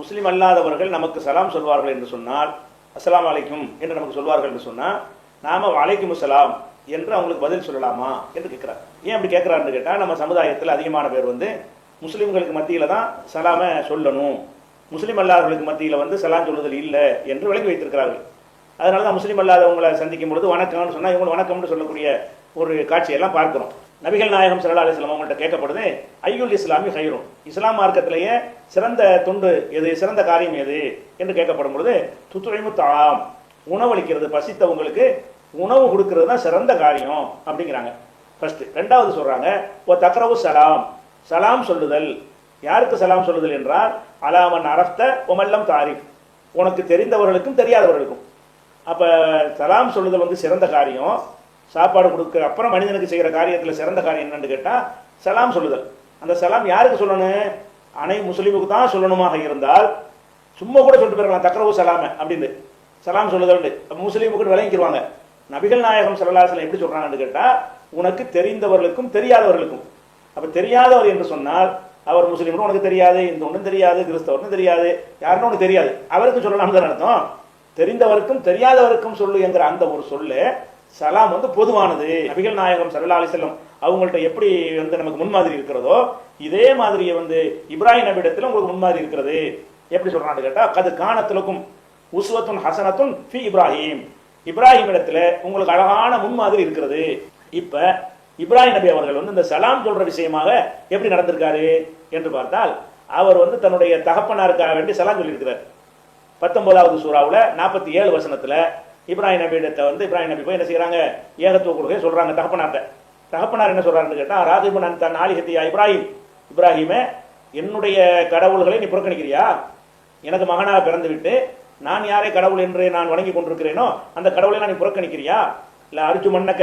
முஸ்லீம் அல்லாதவர்கள் நமக்கு சலாம் சொல்வார்கள் என்று சொன்னால் அஸ்லாம் அலைக்கும் என்று நமக்கு சொல்வார்கள் என்று சொன்னால் நாம் வலைக்கும் சலாம் என்று அவங்களுக்கு பதில் சொல்லலாமா என்று கேட்குறார். ஏன் அப்படி கேட்குறாருன்னு கேட்டால் நம்ம சமுதாயத்தில் அதிகமான பேர் வந்து முஸ்லீம்களுக்கு மத்தியில் தான் சலாமை சொல்லணும். முஸ்லீம் அல்லாதவர்களுக்கு மத்தியில் வந்து சலாம் சொல்லுதல் இல்லை என்று விளங்கி வைத்திருக்கிறார்கள். அதனால தான் முஸ்லீம் அல்லாதவங்களை சந்திக்கும் பொழுது வணக்கம்னு சொன்னால் இவங்க வணக்கம்னு சொல்லக்கூடிய ஒரு காட்சியெல்லாம் பார்க்குறோம். நபிகள் நாயகம் சல்லா அலிஸ்லாம் அவங்கள்ட்ட கேட்கப்படுது ஐயுல் இஸ்லாமி ஹைரும் இஸ்லாம் மார்க்கத்திலேயே சிறந்த துண்டு எது சிறந்த காரியம் எது என்று கேட்கப்படும் பொழுது துத்துழைமு தாம் உணவளிக்கிறது பசித்தவங்களுக்கு உணவு கொடுக்கறது தான் சிறந்த காரியம் அப்படிங்கிறாங்க. ஃபர்ஸ்ட் ரெண்டாவது சொல்றாங்க ஓ தக்ரவு சலாம். சலாம் சொல்லுதல். யாருக்கு சலாம் சொல்லுதல் என்றால் அலாமன் அரஃப்த ஒமல்லம் தாரிஃப். உனக்கு தெரிந்தவர்களுக்கும் தெரியாதவர்களுக்கும். அப்போ சலாம் சொல்லுதல் வந்து சிறந்த காரியம். சாப்பாடு கொடுக்க அப்புறம் மனிதனுக்கு செய்கிற காரியத்தில் சிறந்த காரியம் என்னன்னு கேட்டால் சலாம் சொல்லுதல். அந்த சலாம் யாருக்கு சொல்லணும்? அனை முஸ்லீமுக்கு தான் சொல்லணுமாக இருந்தால் சும்மா கூட சொல்லிட்டு போயிருக்கலாம் தக்கரவு சலாம அப்படின்னு. சலாம் சொல்லுதல் முஸ்லீமுக்கு விளங்கிடுவாங்க நபிகள் நாயகம் சல்லாசலம் எப்படி சொல்கிறாங்கன்னு கேட்டால் உனக்கு தெரிந்தவர்களுக்கும் தெரியாதவர்களுக்கும். அப்போ தெரியாதவர் என்று சொன்னால் அவர் முஸ்லீம்னு உனக்கு தெரியாது இந்த ஒன்றும் தெரியாது கிறிஸ்தவர்னு தெரியாது யாருன்னு உனக்கு தெரியாது. அவருக்கு சொல்லலாம் தான் அர்த்தம்? தெரிந்தவருக்கும் தெரியாதவருக்கும் சொல்லு என்கிற அந்த ஒரு சொல்லு சலாம் வந்து பொதுவானது. நபிகள் நாயகம் சல்லா அலிசல்லம் அவங்கள்ட்ட எப்படி வந்து நமக்கு முன்மாதிரி இருக்கிறதோ இதே மாதிரியை வந்து இப்ராஹிம் நபியிடத்துல உங்களுக்கு முன்மாதிரி இருக்கிறது. எப்படி சொல்றான்னு கேட்டால் கது காணத்திலுக்கும் உஸ்வத்துன் ஹசனத்துன் ஃபி இப்ராஹிம். இப்ராஹிம் இடத்துல உங்களுக்கு அழகான முன்மாதிரி இருக்கிறது. இப்போ இப்ராஹிம் நபி அவர்கள் வந்து இந்த சலாம் சொல்ற விஷயமாக எப்படி நடந்திருக்காரு என்று பார்த்தால் அவர் வந்து தன்னுடைய தகப்பனாருக்காக வேண்டி சலாம் சொல்லியிருக்கிறார். பத்தொன்பதாவது சூறாவில் நாற்பத்தி ஏழு வசனத்தில் இப்ராஹிம் நபியிடத்தை வந்து இப்ராஹிம் நபி போய் என்ன செய்கிறாங்க ஏகத்துவ கொள்கை சொல்கிறாங்க தகப்பனார்ட்ட. தகப்பனார் என்ன சொல்றாருன்னு கேட்டா ராஜிபன் தன் ஆலிஹத்தியா இப்ராஹிம்? இப்ராஹிமே என்னுடைய கடவுள்களை நீ புறக்கணிக்கிறியா? எனக்கு மகனாக பிறந்து விட்டு நான் யாரை கடவுள் என்று நான் வணங்கி கொண்டிருக்கிறேனோ அந்த கடவுளை நான் நீ புறக்கணிக்கிறியா? இல்லை அரிச்சு மண்ணக்க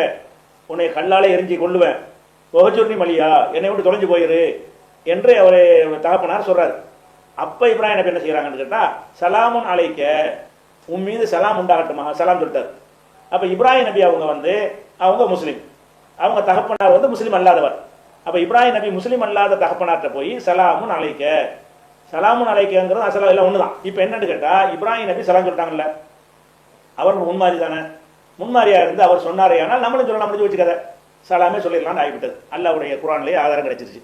உன்னை கல்லாலே எரிஞ்சி கொள்ளுவேன் ஒகச்சுர்ணி மலியா என்னை விட்டு தொலைஞ்சு போயிரு என்று அவரை தகப்பனார் சொல்றாரு. அப்ப இப்ராஹிம் நபி என்ன செய்யறாங்கன்னு கேட்டா சலாமுன் அழைக்க உன் மீது சலாம் உண்டாகட்டுமா? சலாம் சொல்லிட்டார். அப்போ இப்ராஹிம் நபி அவங்க வந்து அவங்க முஸ்லீம். அவங்க தகப்பனார் வந்து முஸ்லீம் அல்லாதவர். அப்போ இப்ராஹிம் நபி முஸ்லீம் அல்லாத தகப்பனார்கிட்ட போய் சலாமுன் அழைக்க சலாமுன் அழைக்கங்கிறது சலாவில்லை ஒன்று தான் இப்போ என்னன்னு கேட்டால் இப்ராஹிம் நபி சலாம் சொல்லிட்டாங்கல்ல. அவர் முன்மாதிரி தானே. முன்மாதிரியா இருந்து அவர் சொன்னாரே ஆனால் நம்மளும் சொல்லலாம் முடிஞ்சு வச்சுக்காத சலாமே சொல்லிடலாம்னு ஆகிவிட்டது. அல்லாவுடைய குரான்லேயே ஆதாரம் கிடைச்சிருச்சு.